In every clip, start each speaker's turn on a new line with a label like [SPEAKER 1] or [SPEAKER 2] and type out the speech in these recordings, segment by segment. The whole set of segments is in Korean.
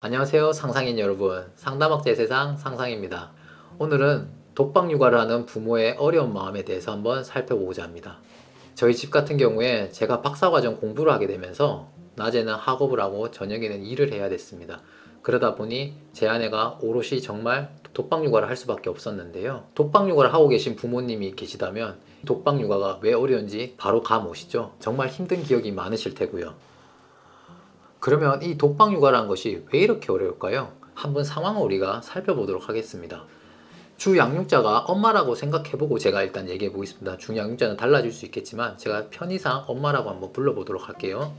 [SPEAKER 1] 안녕하세요 상상인 여러분. 상담학제 세상 상상입니다. 오늘은 독박 육아를 하는 부모의 어려운 마음에 대해서 한번 살펴보고자 합니다. 저희 집 같은 경우에 제가 박사과정 공부를 하게 되면서 낮에는 학업을 하고 저녁에는 일을 해야 됐습니다. 그러다 보니 제 아내가 오롯이 정말 독박 육아를 할 수밖에 없었는데요. 독박 육아를 하고 계신 부모님이 계시다면 독박 육아가 왜 어려운지 바로 감 오시죠. 정말 힘든 기억이 많으실 테고요 그러면 이 독박 육아라는 것이 왜 이렇게 어려울까요? 한번 상황을 우리가 살펴보도록 하겠습니다. 주 양육자가 엄마라고 생각해보고 제가 일단 얘기해 보겠습니다. 주 양육자는 달라질 수 있겠지만 제가 편의상 엄마라고 한번 불러보도록 할게요.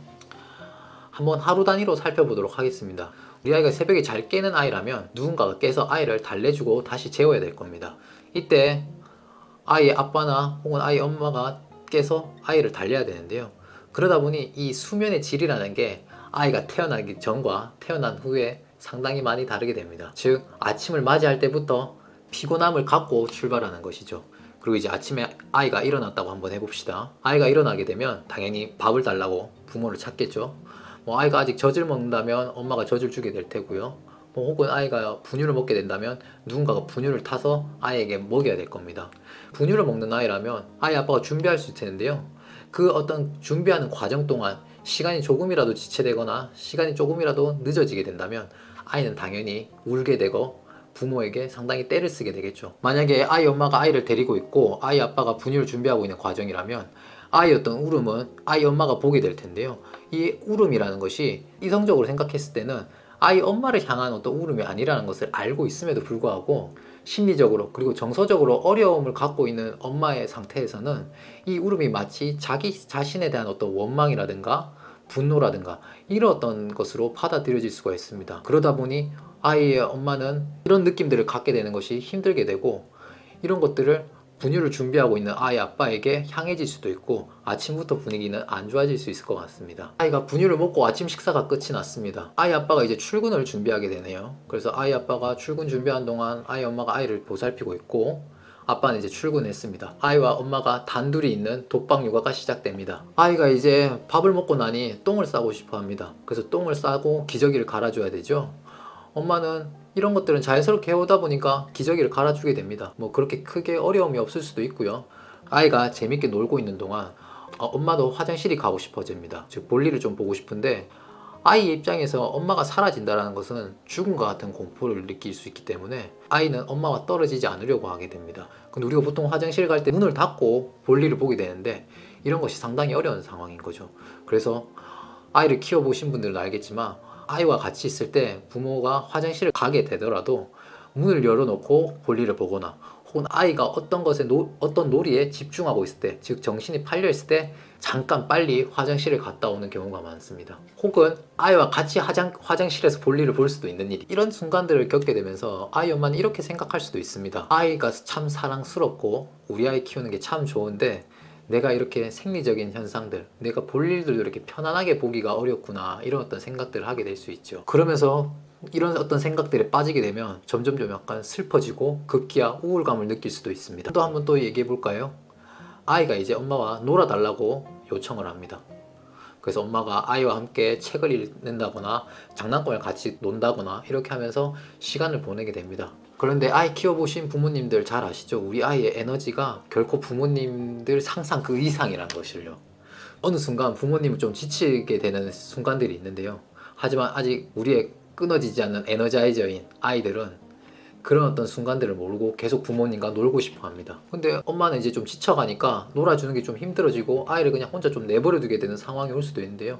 [SPEAKER 1] 한번 하루 단위로 살펴보도록 하겠습니다. 우리 아이가 새벽에 잘 깨는 아이라면 누군가가 깨서 아이를 달래주고 다시 재워야 될 겁니다. 이때 아이의 아빠나 혹은 아이 엄마가 깨서 아이를 달래야 되는데요. 그러다 보니 이 수면의 질이라는 게 아이가 태어나기 전과 태어난 후에 상당히 많이 다르게 됩니다. 즉 아침을 맞이할 때부터 피곤함을 갖고 출발하는 것이죠. 그리고 이제 아침에 아이가 일어났다고 한번 해봅시다. 아이가 일어나게 되면 당연히 밥을 달라고 부모를 찾겠죠. 뭐 아이가 아직 젖을 먹는다면 엄마가 젖을 주게 될 테고요. 뭐 혹은 아이가 분유를 먹게 된다면 누군가가 분유를 타서 아이에게 먹여야 될 겁니다. 분유를 먹는 아이라면 아이 아빠가 준비할 수 있을 텐데요. 그 어떤 준비하는 과정 동안 시간이 조금이라도 지체되거나 시간이 조금이라도 늦어지게 된다면 아이는 당연히 울게 되고 부모에게 상당히 떼를 쓰게 되겠죠. 만약에 아이 엄마가 아이를 데리고 있고 아이 아빠가 분유를 준비하고 있는 과정이라면 아이 어떤 울음은 아이 엄마가 보게 될 텐데요. 이 울음이라는 것이 이성적으로 생각했을 때는 아이 엄마를 향한 어떤 울음이 아니라는 것을 알고 있음에도 불구하고 심리적으로 그리고 정서적으로 어려움을 갖고 있는 엄마의 상태에서는 이 울음이 마치 자기 자신에 대한 어떤 원망이라든가 분노라든가 이런 어떤 것으로 받아들여질 수가 있습니다. 그러다 보니 아이의 엄마는 이런 느낌들을 갖게 되는 것이 힘들게 되고 이런 것들을 분유를 준비하고 있는 아이 아빠에게 향해질 수도 있고 아침부터 분위기는 안 좋아질 수 있을 것 같습니다. 아이가 분유를 먹고 아침 식사가 끝이 났습니다. 아이 아빠가 이제 출근을 준비하게 되네요. 그래서 아이 아빠가 출근 준비한 동안 아이 엄마가 아이를 보살피고 있고 아빠는 이제 출근했습니다. 아이와 엄마가 단둘이 있는 독박 육아가 시작됩니다. 아이가 이제 밥을 먹고 나니 똥을 싸고 싶어 합니다. 그래서 똥을 싸고 기저귀를 갈아줘야 되죠. 엄마는 이런 것들은 자연스럽게 해오다 보니까 기저귀를 갈아주게 됩니다. 뭐 그렇게 크게 어려움이 없을 수도 있고요. 아이가 재밌게 놀고 있는 동안 어, 엄마도 화장실이 가고 싶어집니다. 즉 볼일을 좀 보고 싶은데 아이 입장에서 엄마가 사라진다는 것은 죽음과 같은 공포를 느낄 수 있기 때문에 아이는 엄마와 떨어지지 않으려고 하게 됩니다. 근데 우리가 보통 화장실 갈 때 문을 닫고 볼일을 보게 되는데 이런 것이 상당히 어려운 상황인 거죠. 그래서 아이를 키워보신 분들은 알겠지만 아이와 같이 있을 때 부모가 화장실을 가게 되더라도 문을 열어놓고 볼일을 보거나 혹은 아이가 어떤 것에 노, 어떤 놀이에 집중하고 있을 때, 즉 정신이 팔려 있을 때 잠깐 빨리 화장실을 갔다 오는 경우가 많습니다. 혹은 아이와 같이 화장, 화장실에서 볼일을 볼 수도 있는 일이 이런 순간들을 겪게 되면서 아이 엄마는 이렇게 생각할 수도 있습니다. 아이가 참 사랑스럽고 우리 아이 키우는 게 참 좋은데 내가 이렇게 생리적인 현상들, 내가 볼 일들도 이렇게 편안하게 보기가 어렵구나 이런 어떤 생각들을 하게 될 수 있죠. 그러면서 이런 어떤 생각들에 빠지게 되면 점점 좀 약간 슬퍼지고 급기야 우울감을 느낄 수도 있습니다. 또 한번 또 얘기해 볼까요? 아이가 이제 엄마와 놀아달라고 요청을 합니다. 그래서 엄마가 아이와 함께 책을 읽는다거나 장난감을 같이 논다거나 이렇게 하면서 시간을 보내게 됩니다. 그런데 아이 키워보신 부모님들 잘 아시죠? 우리 아이의 에너지가 결코 부모님들 상상 그 이상이라는 것을요. 어느 순간 부모님을 좀 지치게 되는 순간들이 있는데요. 하지만 아직 우리의 끊어지지 않는 에너자이저인 아이들은 그런 어떤 순간들을 모르고 계속 부모님과 놀고 싶어 합니다. 근데 엄마는 이제 좀 지쳐가니까 놀아주는 게 좀 힘들어지고 아이를 그냥 혼자 좀 내버려 두게 되는 상황이 올 수도 있는데요.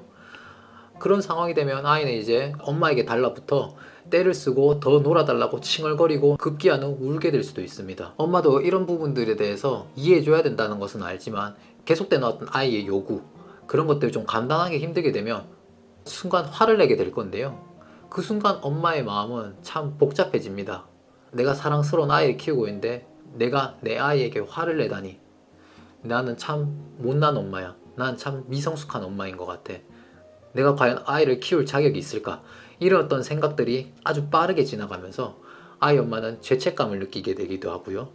[SPEAKER 1] 그런 상황이 되면 아이는 이제 엄마에게 달라붙어 때를 쓰고 더 놀아달라고 칭얼거리고 급기야는 울게 될 수도 있습니다. 엄마도 이런 부분들에 대해서 이해해줘야 된다는 것은 알지만 계속되는 어떤 아이의 요구 그런 것들을 좀 감당하기 힘들게 되면 순간 화를 내게 될 건데요. 그 순간 엄마의 마음은 참 복잡해집니다. 내가 사랑스러운 아이를 키우고 있는데 내가 내 아이에게 화를 내다니 나는 참 못난 엄마야. 난 참 미성숙한 엄마인 것 같아. 내가 과연 아이를 키울 자격이 있을까? 이런 어떤 생각들이 아주 빠르게 지나가면서 아이 엄마는 죄책감을 느끼게 되기도 하고요.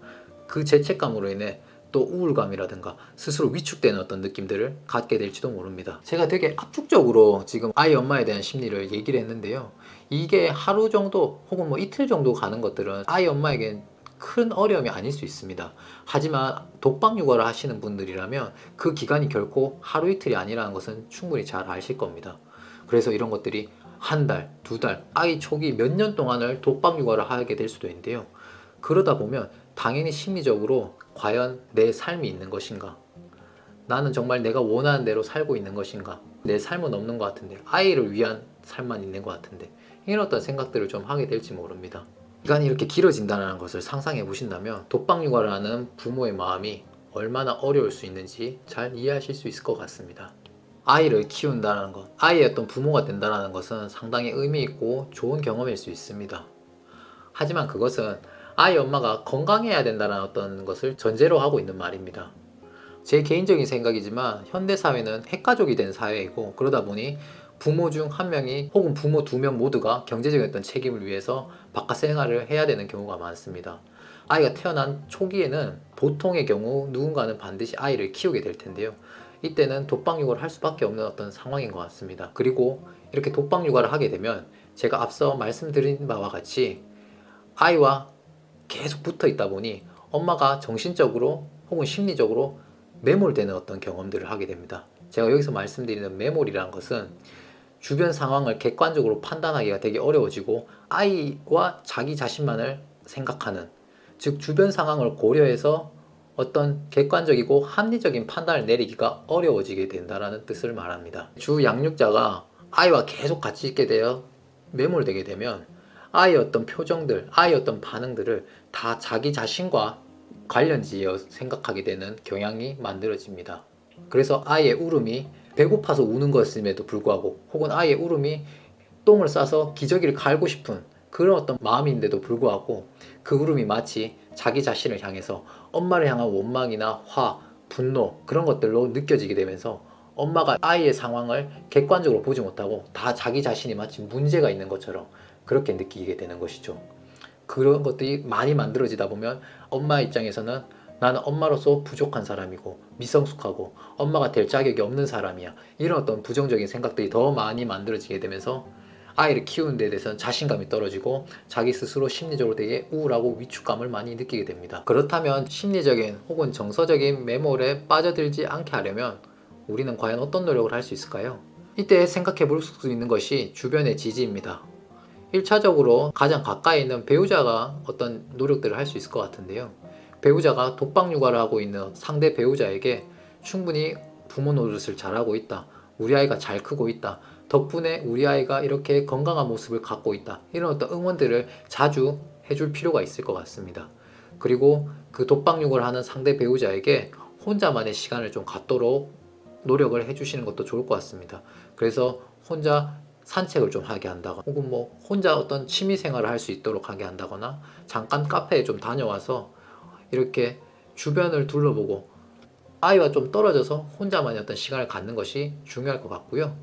[SPEAKER 1] 그 죄책감으로 인해 또 우울감이라든가 스스로 위축되는 어떤 느낌들을 갖게 될지도 모릅니다. 제가 되게 압축적으로 지금 아이 엄마에 대한 심리를 얘기를 했는데요. 이게 하루 정도 혹은 뭐 이틀 정도 가는 것들은 아이 엄마에겐 큰 어려움이 아닐 수 있습니다. 하지만 독방 육아를 하시는 분들이라면 그 기간이 결코 하루 이틀이 아니라는 것은 충분히 잘 아실 겁니다. 그래서 이런 것들이 한 달, 두 달, 아이 초기 몇 년 동안을 독방 육아를 하게 될 수도 있는데요. 그러다 보면 당연히 심리적으로 과연 내 삶이 있는 것인가? 나는 정말 내가 원하는 대로 살고 있는 것인가? 내 삶은 없는 것 같은데 아이를 위한 삶만 있는 것 같은데 이런 어떤 생각들을 좀 하게 될지 모릅니다. 기간이 이렇게 길어진다는 것을 상상해 보신다면 독방 육아를 하는 부모의 마음이 얼마나 어려울 수 있는지 잘 이해하실 수 있을 것 같습니다. 아이를 키운다는 것, 아이의 어떤 부모가 된다는 것은 상당히 의미 있고 좋은 경험일 수 있습니다. 하지만 그것은 아이 엄마가 건강해야 된다는 어떤 것을 전제로 하고 있는 말입니다. 제 개인적인 생각이지만 현대 사회는 핵가족이 된 사회이고 그러다 보니 부모 중 한 명이 혹은 부모 두 명 모두가 경제적인 어떤 책임을 위해서 바깥 생활을 해야 되는 경우가 많습니다. 아이가 태어난 초기에는 보통의 경우 누군가는 반드시 아이를 키우게 될 텐데요. 이때는 독방 육아를 할 수밖에 없는 어떤 상황인 것 같습니다. 그리고 이렇게 독방 육아를 하게 되면 제가 앞서 말씀드린 바와 같이 아이와 계속 붙어 있다 보니 엄마가 정신적으로 혹은 심리적으로 매몰되는 어떤 경험들을 하게 됩니다. 제가 여기서 말씀드리는 매몰이라는 것은 주변 상황을 객관적으로 판단하기가 되게 어려워지고 아이와 자기 자신만을 생각하는 즉 주변 상황을 고려해서 어떤 객관적이고 합리적인 판단을 내리기가 어려워지게 된다라는 뜻을 말합니다. 주 양육자가 아이와 계속 같이 있게 되어 매몰되게 되면 아이의 어떤 표정들, 아이의 어떤 반응들을 다 자기 자신과 관련지어 생각하게 되는 경향이 만들어집니다. 그래서 아이의 울음이 배고파서 우는 것임에도 불구하고 혹은 아이의 울음이 똥을 싸서 기저귀를 갈고 싶은 그런 어떤 마음인데도 불구하고 그 울음이 마치 자기 자신을 향해서 엄마를 향한 원망이나 화, 분노 그런 것들로 느껴지게 되면서 엄마가 아이의 상황을 객관적으로 보지 못하고 다 자기 자신이 마치 문제가 있는 것처럼 그렇게 느끼게 되는 것이죠. 그런 것들이 많이 만들어지다 보면 엄마 입장에서는 나는 엄마로서 부족한 사람이고 미성숙하고 엄마가 될 자격이 없는 사람이야. 이런 어떤 부정적인 생각들이 더 많이 만들어지게 되면서 아이를 키우는 데 대해서는 자신감이 떨어지고 자기 스스로 심리적으로 되게 우울하고 위축감을 많이 느끼게 됩니다. 그렇다면 심리적인 혹은 정서적인 매몰에 빠져들지 않게 하려면 우리는 과연 어떤 노력을 할 수 있을까요? 이때 생각해 볼 수 있는 것이 주변의 지지입니다. 1차적으로 가장 가까이 있는 배우자가 어떤 노력들을 할 수 있을 것 같은데요. 배우자가 독방 육아를 하고 있는 상대 배우자에게 충분히 부모 노릇을 잘하고 있다. 우리 아이가 잘 크고 있다. 덕분에 우리 아이가 이렇게 건강한 모습을 갖고 있다. 이런 어떤 응원들을 자주 해줄 필요가 있을 것 같습니다. 그리고 그 독방 육아를 하는 상대 배우자에게 혼자만의 시간을 좀 갖도록 노력을 해주시는 것도 좋을 것 같습니다. 그래서 혼자 산책을 좀 하게 한다거나 혹은 뭐 혼자 어떤 취미 생활을 할 수 있도록 하게 한다거나 잠깐 카페에 좀 다녀와서 이렇게 주변을 둘러보고 아이와 좀 떨어져서 혼자만의 어떤 시간을 갖는 것이 중요할 것 같고요.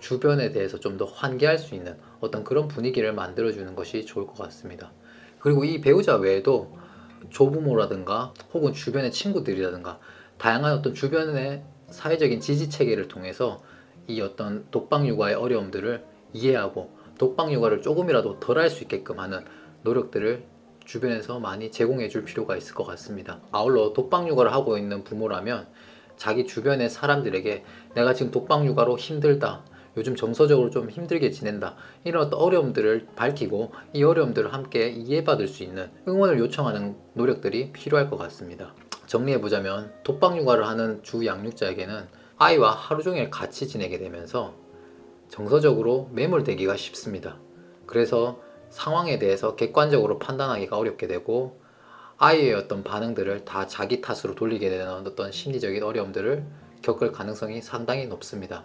[SPEAKER 1] 주변에 대해서 좀 더 환기할 수 있는 어떤 그런 분위기를 만들어주는 것이 좋을 것 같습니다. 그리고 이 배우자 외에도 조부모라든가 혹은 주변의 친구들이라든가 다양한 어떤 주변의 사회적인 지지 체계를 통해서 이 어떤 독방 육아의 어려움들을 이해하고 독방 육아를 조금이라도 덜 할 수 있게끔 하는 노력들을 주변에서 많이 제공해 줄 필요가 있을 것 같습니다. 아울러 독방 육아를 하고 있는 부모라면 자기 주변의 사람들에게 내가 지금 독방 육아로 힘들다. 요즘 정서적으로 좀 힘들게 지낸다. 이런 어려움들을 밝히고 이 어려움들을 함께 이해받을 수 있는 응원을 요청하는 노력들이 필요할 것 같습니다. 정리해보자면 독방 육아를 하는 주 양육자에게는 아이와 하루 종일 같이 지내게 되면서 정서적으로 매몰되기가 쉽습니다. 그래서 상황에 대해서 객관적으로 판단하기가 어렵게 되고 아이의 어떤 반응들을 다 자기 탓으로 돌리게 되는 어떤 심리적인 어려움들을 겪을 가능성이 상당히 높습니다.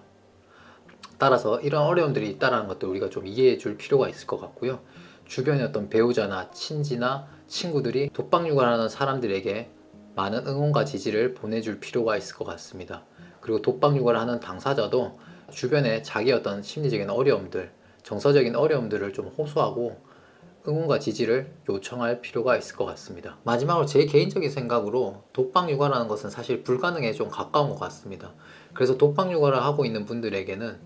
[SPEAKER 1] 따라서 이런 어려움들이 있다는 것도 우리가 좀 이해해 줄 필요가 있을 것 같고요. 주변의 어떤 배우자나 친지나 친구들이 독방 육아하는 사람들에게 많은 응원과 지지를 보내줄 필요가 있을 것 같습니다. 그리고 독방 육아를 하는 당사자도 주변에 자기 어떤 심리적인 어려움들, 정서적인 어려움들을 좀 호소하고 응원과 지지를 요청할 필요가 있을 것 같습니다. 마지막으로 제 개인적인 생각으로 독방 육아라는 것은 사실 불가능에 좀 가까운 것 같습니다. 그래서 독방 육아를 하고 있는 분들에게는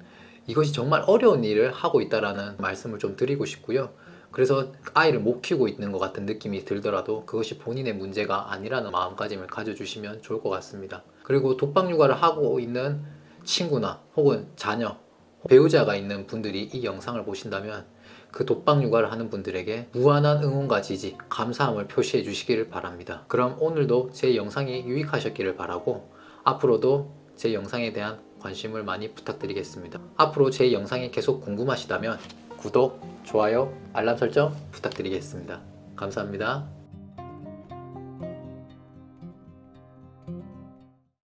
[SPEAKER 1] 이것이 정말 어려운 일을 하고 있다라는 말씀을 좀 드리고 싶고요. 그래서 아이를 못 키우고 있는 것 같은 느낌이 들더라도 그것이 본인의 문제가 아니라는 마음가짐을 가져주시면 좋을 것 같습니다. 그리고 독박 육아를 하고 있는 친구나 혹은 자녀, 배우자가 있는 분들이 이 영상을 보신다면 그 독박 육아를 하는 분들에게 무한한 응원과 지지, 감사함을 표시해 주시기를 바랍니다. 그럼 오늘도 제 영상이 유익하셨기를 바라고 앞으로도 제 영상에 대한 관심을 많이 부탁드리겠습니다. 앞으로 제 영상이 계속 궁금하시다면 구독, 좋아요, 알람 설정 부탁드리겠습니다. 감사합니다.